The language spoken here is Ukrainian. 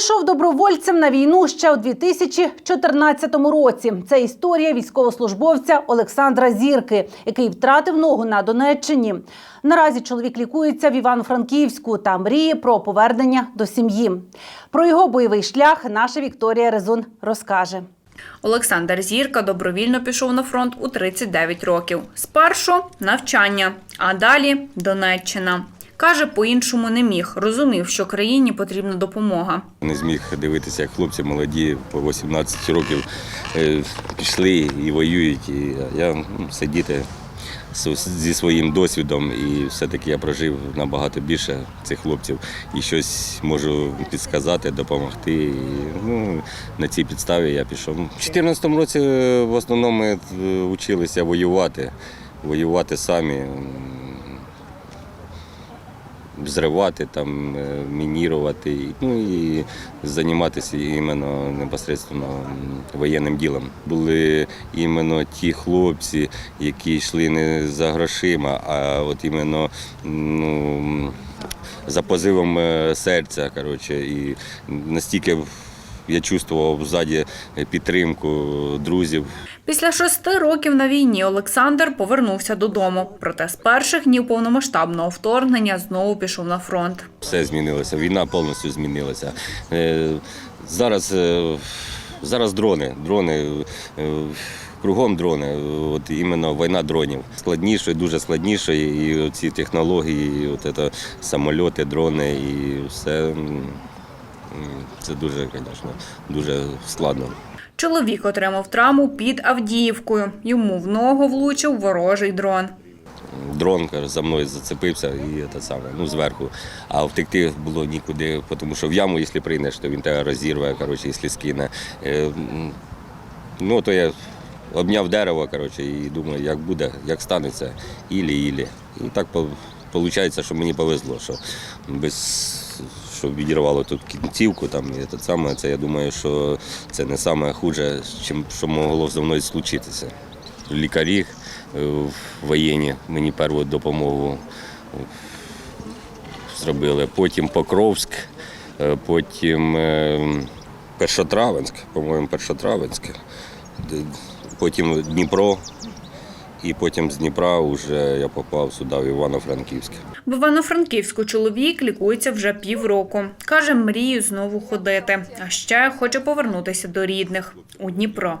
Пішов добровольцем на війну ще у 2014 році. Це історія військовослужбовця Олександра Зірки, який втратив ногу на Донеччині. Наразі чоловік лікується в Івано-Франківську та мріє про повернення до сім'ї. Про його бойовий шлях наша Вікторія Резун розкаже. Олександр Зірка добровільно пішов на фронт у 39 років. Спершу навчання, а далі Донеччина. Каже, по-іншому не міг. Розумів, що країні потрібна допомога. Не зміг дивитися, як хлопці молоді по 18 років е, пішли і воюють. І я ну, сидіти зі своїм досвідом, і все-таки я прожив набагато більше цих хлопців і щось можу підсказати, допомогти. І, ну, на цій підставі я пішов. У 2014 році е, в основному ми е, вчилися воювати, воювати самі. Взривати, там, е, мінірувати, ну і займатися іменно непосередньо воєнним ділом. Були іменно ті хлопці, які йшли не за грошима, а от іменно ну, за позивом е, серця. Коротше, і настільки я чувствував ззаді підтримку друзів, Після шести років на війні Олександр повернувся додому. Проте з перших днів повномасштабного вторгнення знову пішов на фронт. все змінилося. Війна повністю змінилася. Е, Зараз, е, зараз дрони. дрони е, Кругом дрони, от іменно війна дронів. Складніше, дуже складніше, і ці технології, і от це, самольоти, дрони, і все це дуже, звісно, дуже складно. Чоловік отримав травму під Авдіївкою. Йому в ногу влучив ворожий дрон. дрон каже, за мною зацепився і те саме, ну зверху. А втекти було нікуди, тому що в яму, якщо прийдеш, то він тебе розірве, коротше, якщо скине. Е, Ну, то я обняв дерево, коротше, і думаю, як буде, як станеться, ілі-ілі. І так виходить, що мені повезло, що без що відірвало тут кінцівку, там і те саме, це я думаю, що це не саме хуже, чим що могло зі мною случитися лікарі е, воєнні мені першу допомогу е, зробили. Потім Покровськ, е, потім Першотравенськ, по-моєму, Першотравенськ, потім Дніпро. І потім з Дніпра вже я попав сюди, в Івано-Франківськ. В Івано-Франківську чоловік лікується вже півроку. Каже, мрію знову ходити. А ще хоче повернутися до рідних у Дніпро.